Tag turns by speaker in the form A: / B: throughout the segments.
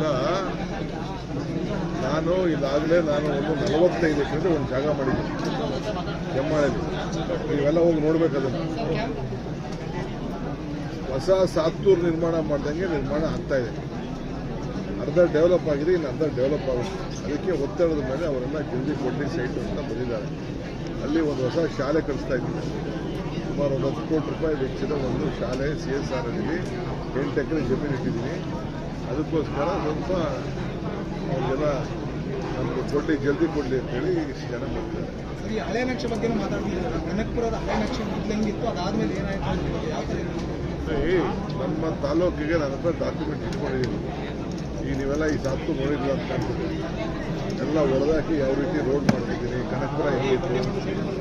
A: ಇಲ್ಲ. ನಾನು ಇದಾಗಲೇ ನಾನು ಒಂದು ನಲವತ್ತೈದು ಎಕರೆ ಒಂದು ಜಾಗ ಮಾಡಿದ್ದೀನಿ. ಕೆಮ್ಮಾಳಲ್ಲಿ ನೀವೆಲ್ಲ ಹೋಗಿ ನೋಡ್ಬೇಕು ಅದನ್ನು. ಹೊಸ ಸಾತ್ತೂರು ನಿರ್ಮಾಣ ಮಾಡ್ದಂಗೆ ನಿರ್ಮಾಣ ಆಗ್ತಾ ಇದೆ. ಅರ್ಧ ಡೆವಲಪ್ ಆಗಿದೆ, ಇನ್ನು ಅರ್ಧ ಡೆವಲಪ್ ಆಗುತ್ತೆ. ಅದಕ್ಕೆ ಒತ್ತಡದ ಮೇಲೆ ಅವರೆಲ್ಲ ಜಲ್ದಿ ಕೊಡ್ಲಿ ಸೈಟ್ ಅಂತ ಬಂದಿದ್ದಾರೆ ಅಲ್ಲಿ ಒಂದು ಹೊಸ ಶಾಲೆ ಕಳಿಸ್ತಾ ಇದ್ದೀನಿ. ಸುಮಾರು ಒಂದು ಹತ್ತು ಕೋಟಿ ರೂಪಾಯಿ ವೆಚ್ಚದ ಒಂದು ಶಾಲೆ, ಸಿ ಎಸ್ ಆರ್ ಅಲ್ಲಿ ಎಂಟು ಎಕರೆ ಜಮೀನು ಇಟ್ಟಿದ್ದೀನಿ. ಅದಕ್ಕೋಸ್ಕರ ಸ್ವಲ್ಪ ಅವರಿಗೆಲ್ಲ ನಮಗೆ ಕೊಡಲಿ ಜಲ್ದಿ ಕೊಡಲಿ ಅಂತೇಳಿ ಇಷ್ಟು ಜನ ಬರ್ತಾರೆ.
B: ಸರಿ ಹಳೆ ನಕ್ಷೆ ಬಗ್ಗೆ ಮಾತಾಡ್ತಿದ್ದೀರಾ? ಕನಕಪುರದ ಹಳೆ ನಕ್ಷೆ ಮೊದಲು ಹೆಂಗಿತ್ತು? ಅದಾದ್ಮೇಲೆ ಏನಾಯ್ತು ಯಾವ ಥರ
A: ನಮ್ಮ ತಾಲೂಕಿಗೆ ನನ್ನ ಹತ್ರ ಡಾಕ್ಯುಮೆಂಟ್ ಇಟ್ಕೊಂಡಿದ್ದೀನಿ. ಈಗ ನೀವೆಲ್ಲ ಈ ಸಾಕು ನೋಡಿಲ್ಲ ಅಂತ ಕಾಣ್ತದೆ ಎಲ್ಲ ಹೊರದಾಕಿ ಯಾವ ರೀತಿ ರೋಡ್ ಮಾಡ್ತಿದ್ದೀನಿ ಕನಕಪುರ ಹೆಂಗಿತ್ತು?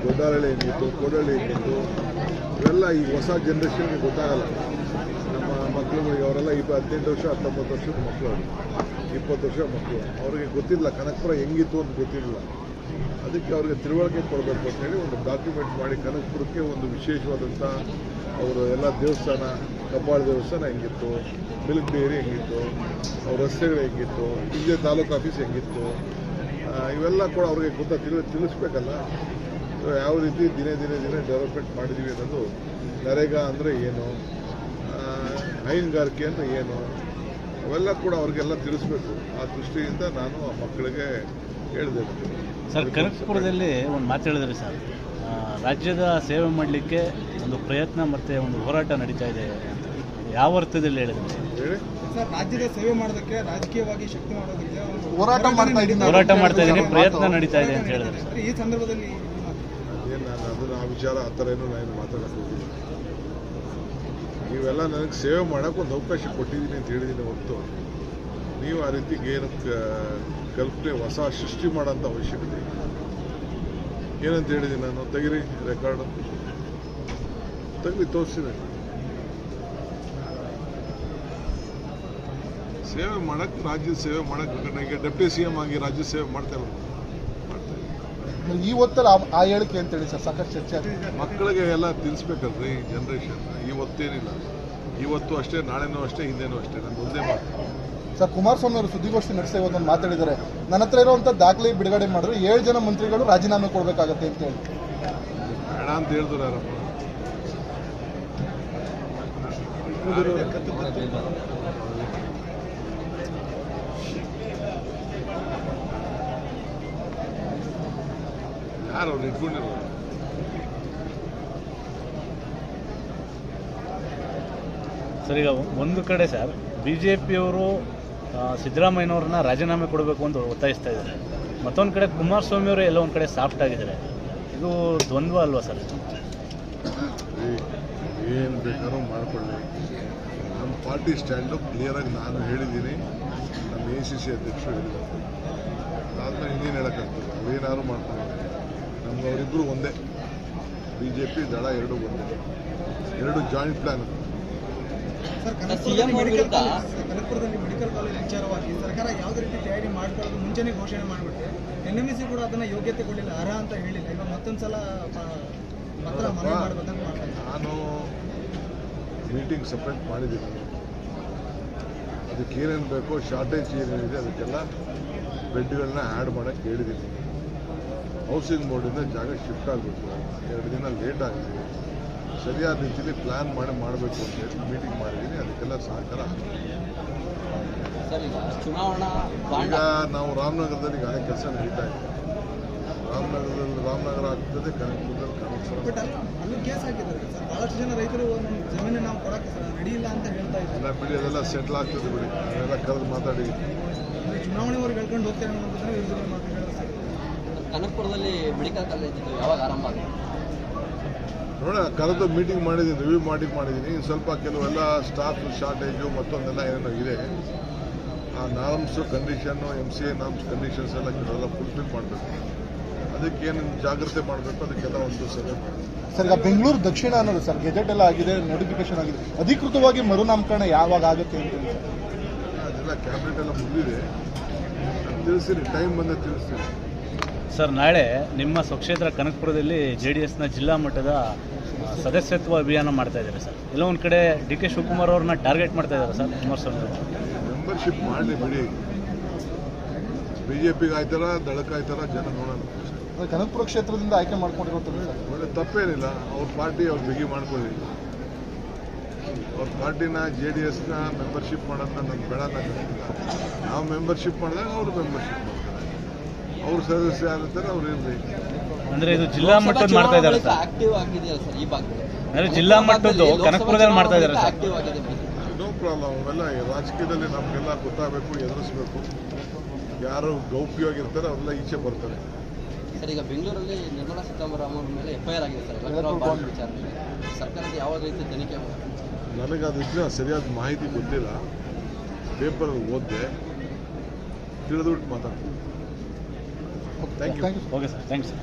A: ದೊಡ್ಡಹಳ್ಳಿ ಹೆಂಗಿತ್ತು? ಕೋಡಳ್ಳಿ ಹೆಂಗಿತ್ತು? ಇವೆಲ್ಲ ಈ ಹೊಸ ಜನ್ರೇಷನ್ಗೆ ಗೊತ್ತಾಗಲ್ಲ. ನಮ್ಮ ಮಕ್ಕಳುಗಳಿಗೆ ಅವರೆಲ್ಲ ಇಪ್ಪ ಹದಿನೆಂಟು ವರ್ಷ, ಹತ್ತೊಂಬತ್ತು ವರ್ಷದ ಮಕ್ಕಳು ಇಪ್ಪತ್ತು ವರ್ಷ ಮಕ್ಕಳು ಅವ್ರಿಗೆ ಗೊತ್ತಿಲ್ಲ ಕನಕಪುರ ಹೆಂಗಿತ್ತು ಅಂತ ಗೊತ್ತಿರಲಿಲ್ಲ ಅದಕ್ಕೆ ಅವ್ರಿಗೆ ತಿಳುವಳಿಕೆ ಕೊಡಬೇಕು ಅಂತೇಳಿ ಒಂದು ಡಾಕ್ಯುಮೆಂಟ್ ಮಾಡಿ ಕನಕಪುರಕ್ಕೆ ಒಂದು ವಿಶೇಷವಾದಂಥ ಅವರು ಎಲ್ಲ ದೇವಸ್ಥಾನ ಕಬ್ಬಾಳ ದೇವಸ್ಥಾನ ಹೆಂಗಿತ್ತು, ಮಿಲ್ಕ್ ಡೇರಿ ಹೆಂಗಿತ್ತು, ಅವ್ರ ರಸ್ತೆಗಳು ಹೆಂಗಿತ್ತು, ಹಿಂದೆ ತಾಲೂಕು ಆಫೀಸ್ ಹೆಂಗಿತ್ತು ಇವೆಲ್ಲ ಕೂಡ ಅವ್ರಿಗೆ ಗೊತ್ತ ತಿಳಿ, ತಿಳಿಸ್ಬೇಕಲ್ಲ. ಯಾವ ರೀತಿ ದಿನೇ ದಿನೇ ದಿನೇ ಡೆವಲಪ್ಮೆಂಟ್ ಮಾಡಿದ್ದೀವಿ ಅನ್ನೋದು ನರೇಗಾ ಅಂದರೆ ಏನು ಹೈನುಗಾರಿಕೆ ಅಂದರೆ ಏನು, ಅವೆಲ್ಲ ಕೂಡ ಅವ್ರಿಗೆಲ್ಲ ತಿಳಿಸ್ಬೇಕು. ಆ ದೃಷ್ಟಿಯಿಂದ ನಾನು ಆ ಮಕ್ಕಳಿಗೆ ಹೇಳಿದೆ
C: ಸರ್ ಕನಕಪುರದಲ್ಲಿ ಒಂದು ಮಾತು ಹೇಳಿದ್ರಿ ಸರ್. ರಾಜ್ಯದ ಸೇವೆ ಮಾಡಲಿಕ್ಕೆ ಒಂದು ಪ್ರಯತ್ನ ಮತ್ತು ಒಂದು ಹೋರಾಟ ನಡೀತಾ ಇದೆ ಅಂತ. ಯಾವ ಅರ್ಥದಲ್ಲಿ ಹೇಳಿದ್ರಿ?
A: ಹೇಳಿ.
B: ಸರ್ ರಾಜ್ಯದ ಸೇವೆ ಮಾಡೋದಕ್ಕೆ ರಾಜಕೀಯವಾಗಿ ಶಕ್ತಿ ಮಾಡೋದಕ್ಕೆ ಒಂದು
D: ಹೋರಾಟ ಮಾಡ್ತಾ ಇದ್ದೀನಿ.
C: ಹೋರಾಟ ಮಾಡ್ತಾ ಇದ್ದೀನಿ ಪ್ರಯತ್ನ ನಡೀತಾ ಇದೆ ಅಂತ ಹೇಳಿದ್ರೆ
B: ಸರ್, ಈ ಸಂದರ್ಭದಲ್ಲಿ.
A: ನಾನು ಅದನ್ನು ಆ ವಿಚಾರ ಆ ಥರ ಏನು ನಾನು ಮಾತಾಡಕ್ಕೆ ಹೋಗಿಲ್ಲ ನೀವೆಲ್ಲ ನನಗೆ ಸೇವೆ ಮಾಡೋಕ್ಕೆ ಒಂದು ಅವಕಾಶ ಕೊಟ್ಟಿದ್ದೀನಿ ಅಂತ ಹೇಳಿದ್ದೀನಿ ಹೊರತು. ನೀವು ಆ ರೀತಿ ಏನು ಕಲ್ಪನೆ ಹೊಸ ಸೃಷ್ಟಿ ಮಾಡೋಂಥ ಅವಶ್ಯಕತೆ ಏನಂತ ಹೇಳಿದ್ದೀನಿ ನಾನು? ತೆಗಿರಿ ರೆಕಾರ್ಡು ತೆಗ್ದು ತೋರಿಸಿದೆ ಸೇವೆ ಮಾಡೋಕ್ಕೆ ರಾಜ್ಯದ ಸೇವೆ ಮಾಡೋಕ್ಕೆ ನನಗೆ ಡೆಪ್ಟಿ ಸಿ ಎಂ ಆಗಿ ರಾಜ್ಯ ಸೇವೆ ಮಾಡ್ತಾ
D: ಈ ಹೊತ್ತಲ್ಲಿ ಆ- ಹೇಳಿಕೆ ಹೇಳಿಕೆ ಅಂತೇಳಿ ಸರ್ ಸಾಕಷ್ಟು ಚರ್ಚೆ
A: ಮಕ್ಕಳಿಗೆ ಎಲ್ಲ ತಿಳಿಸ್ಬೇಕಲ್ರಿ ಜನ್ರೇಷನ್ ಇವತ್ತೇನಿಲ್ಲ. ಇವತ್ತು ಅಷ್ಟೇ ನಾಳೆನೂ ಅಷ್ಟೇ ಹಿಂದೆನೂ ಅಷ್ಟೇ. ನಂದು ಒಂದೇ ಮಾತು.
D: ಸರ್ ಕುಮಾರಸ್ವಾಮಿ ಅವರು ಸುದ್ದಿಗೋಷ್ಠಿ ನಡೆಸಿ ಒಂದು ಮಾತಾಡಿದ್ದಾರೆ. ನನ್ನ ಹತ್ರ ಇರುವಂಥ ದಾಖಲೆ ಬಿಡುಗಡೆ ಮಾಡಿದ್ರೆ. ಏಳು ಜನ ಮಂತ್ರಿಗಳು ರಾಜೀನಾಮೆ ಕೊಡಬೇಕಾಗತ್ತೆ ಅಂತ ಹೇಳಿ.
A: ಬೇಡ ಅಂತ ಹೇಳಿದ್ರು ಯಾರಪ್ಪ? ಯಾರು ಅವ್ರು ಇಟ್ಕೊಂಡಿರೋರು
C: ಸರ್ ಈಗ ಒಂದು ಕಡೆ ಸರ್ ಬಿ ಜೆ ಪಿಯವರು ಸಿದ್ದರಾಮಯ್ಯನವ್ರನ್ನ ರಾಜೀನಾಮೆ ಕೊಡಬೇಕು ಅಂತ ಒತ್ತಾಯಿಸ್ತಾ ಇದ್ದಾರೆ. ಮತ್ತೊಂದು ಕಡೆ ಕುಮಾರಸ್ವಾಮಿ ಅವರು ಎಲ್ಲ ಒಂದು ಕಡೆ ಸಾಫ್ಟ್ ಆಗಿದ್ದಾರೆ. ಇದು ದ್ವಂದ್ವ ಅಲ್ವಾ ಸರ್?
A: ಏನು ಬೇಕಾದ್ರೂ ಮಾಡಿಕೊಳ್ಳಿ. ನಮ್ಮ ಪಾರ್ಟಿ ಸ್ಟ್ಯಾಂಡು ಕ್ಲಿಯರಾಗಿ ನಾನು ಹೇಳಿದ್ದೀನಿ. ನಮ್ಮ ಎ ಸಿ ಸಿ ಅಧ್ಯಕ್ಷರು ಹೇಳಿದ್ದಾರೆ. ನಾನು ಇನ್ನೇನು ಹೇಳೋಕ್ಕಾಗ್ತದೆ? ಅವೇನಾದ್ರು ಮಾಡ್ತಾರೆ ನಮ್ಗೆ ಅವರಿಬ್ಬರು ಒಂದೇ. ಬಿ ಜೆ ಪಿ ದಳ ಎರಡು ಒಂದೇ. ಎರಡು
B: joint plan medical college sir, ಕನಕಪುರದಲ್ಲಿ medical college ವಿಚಾರವಾಗಿ ಸರ್ಕಾರ ಯಾವುದೇ ರೀತಿ ತಯಾರಿ ಮಾಡ್ಕೊಳ್ಳೋದು ಮುಂಚೆನೇ ಘೋಷಣೆ ಮಾಡಿಬಿಟ್ಟೆ ಎನ್ ಎಂ ಸಿ ಕೂಡ ಅದನ್ನ ಯೋಗ್ಯತೆ ಕೊಡಲಿಲ್ಲ ಅರ್ಹ ಅಂತ ಹೇಳಿಲ್ಲ. ಇವಾಗ ಮತ್ತೊಂದು ಸಲ ಪ- ಪತ್ರ ಮನವಿ ಮಾಡ್ಬೇಕಂತ ಮಾಡ್ತಾರೆ
A: ನಾನು ಮೀಟಿಂಗ್ ಸಪ್ರೇಟ್ ಮಾಡಿದ್ದೀನಿ. ಅದಕ್ಕೆ ಏನೇನು ಬೇಕೋ ಶಾರ್ಟೇಜ್ ಏನೇನಿದೆ ಅದಕ್ಕೆಲ್ಲ ಬೆಡ್ಗಳನ್ನ ಆ್ಯಡ್ ಮಾಡೋಕ್ಕೆ ಹೇಳಿದ್ದೀನಿ. ಹೌಸಿಂಗ್ ಬೋರ್ಡಿಂದ ಜಾಗ ಶಿಫ್ಟ್ ಆಗಬೇಕು ಎರಡು ದಿನ ಲೇಟ್ ಆಗಿದೆ. ಸರಿಯಾದ ರೀತಿಯಲ್ಲಿ ಪ್ಲ್ಯಾನ್ ಮಾಡಿ ಮಾಡಬೇಕು ಅಂತ ಹೇಳಿ ಮೀಟಿಂಗ್ ಮಾಡಿದ್ದೀನಿ ಅದಕ್ಕೆಲ್ಲ ಸಹಕಾರ
E: ಈಗ ಚುನಾವಣಾ ರಾಮನಗರದಲ್ಲಿ
A: ಈಗ ನಾವು ರಾಮನಗರದಲ್ಲಿ ಈಗಾಗಲೇ ಕೆಲಸ ನಡೀತಾ ಇದೆ. ರಾಮನಗರದಲ್ಲಿ ರಾಮನಗರ ಆಗ್ತದೆ ಕನಕಪುರದಲ್ಲಿ ಕನಕಪುರ
B: ಬಟ್ ಅಲ್ಲ ಅಲ್ಲೂ ಕೇಸ್ ಹಾಕಿದ್ದಾರೆ ಸರ್. ಬಹಳಷ್ಟು ಜನ ರೈತರು ನಮ್ಮ ಜಮೀನು ನಾವು ಕೊಡಕ್ಕೆ ರೆಡಿ ಇಲ್ಲ ಅಂತ ಹೇಳ್ತಾ ಇದ್ದಾರೆ.
A: ಎಲ್ಲ ಬಿಡಿ ಅದೆಲ್ಲ ಸೆಟ್ಲ್ ಆಗ್ತದೆ ಬಿಡಿ. ಅದೆಲ್ಲ ಕರೆದು ಮಾತಾಡಿ.
B: ಚುನಾವಣೆವರೆಗೆ ಹೇಳ್ಕೊಂಡು ಹೋಗ್ತೇವೆ
E: ಕನಕಪುರದಲ್ಲಿ ಮೆಡಿಕಲ್ ಕಾಲೇಜ್ ಯಾವಾಗ ಆರಂಭ ಆಗುತ್ತೆ
A: ನೋಡೋಣ ಕರೆದು ಮೀಟಿಂಗ್ ಮಾಡಿದ್ದೀನಿ ರಿವ್ಯೂ ಮಾಡಿ ಮಾಡಿದ್ದೀನಿ. ಸ್ವಲ್ಪ ಕೆಲವೆಲ್ಲ ಸ್ಟಾಫ್ ಶಾರ್ಟೇಜು ಮತ್ತೊಂದೆಲ್ಲ ಏನೇನೋ ಇದೆ. ಆ norms condition M C A norms conditions ಎಲ್ಲ ಕೆಲವೆಲ್ಲ ಫುಲ್ಫಿಲ್ ಮಾಡಬೇಕು. ಅದಕ್ಕೆ ಏನು ಜಾಗ್ರತೆ ಮಾಡಬೇಕು ಅದಕ್ಕೆಲ್ಲ ಒಂದು ಸಲಹೆ ಮಾಡಬೇಕು.
D: ಸರ್ ಈಗ ಬೆಂಗಳೂರು ದಕ್ಷಿಣ ಅನ್ನೋದು ಸರ್ ಗೆಜೆಟ್ ಎಲ್ಲ ಆಗಿದೆ ನೋಟಿಫಿಕೇಶನ್ ಆಗಿದೆ. ಅಧಿಕೃತವಾಗಿ ಮರುನಾಮಕರಣ ಯಾವಾಗ ಆಗುತ್ತೆ ಅಂತ ಹೇಳಿ
A: ಅದೆಲ್ಲ ಕ್ಯಾಬಿನೆಟ್ ಎಲ್ಲ ಮುಗಿದಿದೆ. ತಿಳಿಸಿರಿ ಟೈಮ್ ಬಂದ ತಿಳಿಸ್ತೀನಿ.
C: ಸರ್ ನಾಳೆ ನಿಮ್ಮ ಸ್ವಕ್ಷೇತ್ರ ಕನಕಪುರದಲ್ಲಿ ಜೆ ಡಿ ಎಸ್ನ ಜಿಲ್ಲಾ ಮಟ್ಟದ ಸದಸ್ಯತ್ವ ಅಭಿಯಾನ ಮಾಡ್ತಾ ಇದ್ದಾರೆ ಸರ್. ಎಲ್ಲ ಒಂದು ಕಡೆ ಡಿ ಕೆ ಶಿವಕುಮಾರ್ ಅವ್ರನ್ನ ಟಾರ್ಗೆಟ್ ಮಾಡ್ತಾ ಇದ್ದಾರೆ ಸರ್ ಕುಮಾರಸ್ವಾಮಿ ಅವರು.
A: ಮೆಂಬರ್ಶಿಪ್ ಮಾಡಲಿ ಬಿಡಿ. ಬಿ ಜೆ ಪಿಗೆ ಆಯ್ತಾರ ದಳಕ್ಕೆ ಆಯ್ತಾರ ಜನ ನೋಡೋಣ.
D: ಕನಕಪುರ ಕ್ಷೇತ್ರದಿಂದ ಆಯ್ಕೆ ಮಾಡ್ಕೊಂಡಿರುವಂಥದ್ದು ಸರ್
A: ಒಳ್ಳೆ ತಪ್ಪೇನಿಲ್ಲ. ಅವ್ರ ಪಾರ್ಟಿ ಅವ್ರು ಬಿಗಿ ಮಾಡ್ಕೊಳ್ಳಿ. ಅವ್ರ ಪಾರ್ಟಿನ ಜೆ ಡಿ ಎಸ್ನ ಮೆಂಬರ್ಶಿಪ್ ಮಾಡೋದನ್ನ ನಾನು ಬೇಡ ನಾವು ಮೆಂಬರ್ಶಿಪ್ ಮಾಡಿದಾಗ ಅವರು ಮೆಂಬರ್ಶಿಪ್ ಅವ್ರ ಸದಸ್ಯ ಆಗುತ್ತಾರೆ ಅವ್ರು ಇರಲಿ.
C: ಅಂದ್ರೆ ಇದು ಜಿಲ್ಲಾ ಮಟ್ಟದ ಮಾಡ್ತಾ ಇದ್ದಾರೆ ಸರ್.
E: ಆಕ್ಟಿವ್ ಆಗಿದೆಯಲ್ಲ ಸರ್ ಈ ಭಾಗದಲ್ಲಿ.
C: ಅಂದ್ರೆ ಜಿಲ್ಲಾ ಮಟ್ಟದ್ದು ಕನಕಪುರದಲ್ಲಿ ಮಾಡ್ತಾ ಇದ್ದಾರೆ ಸರ್.
E: ಆಕ್ಟಿವ್ ಆಗಿದೆ
A: ನೋ ಪ್ರಾಬ್ಲಮ್ ಅವೆಲ್ಲ ರಾಜಕೀಯದಲ್ಲಿ ನಮಗೆಲ್ಲ ಗೊತ್ತಾಗಬೇಕು ಎದುರಿಸ್ಬೇಕು. ಯಾರು ಗೌಪ್ಯವಾಗಿರ್ತಾರೆ ಅವರೆಲ್ಲ ಈಚೆ ಬರ್ತಾರೆ.
E: ಸರ್ ಈಗ ಬೆಂಗಳೂರಲ್ಲಿ ನಿರ್ಮಲಾ ಸೀತಾರಾಮನ್ ಅವ್ರ ಮೇಲೆ ಎಫ್ಐಆರ್ ಆಗಿದೆ ಸರ್ ವಿಚಾರದಲ್ಲಿ ಸರ್ಕಾರದ ಯಾವ ರೀತಿ ತನಿಖೆ?
A: ನನಗೆ ಅದಕ್ಕೆ ಸರಿಯಾದ ಮಾಹಿತಿ ಗೊತ್ತಿಲ್ಲ. ಪೇಪರ್ ಓದಿದೆ ತಿಳಿದ್ಬಿಟ್ಟು ಮಾತಾಡ್ತೀನಿ. thank you
D: thank you
C: okay sir thanks sir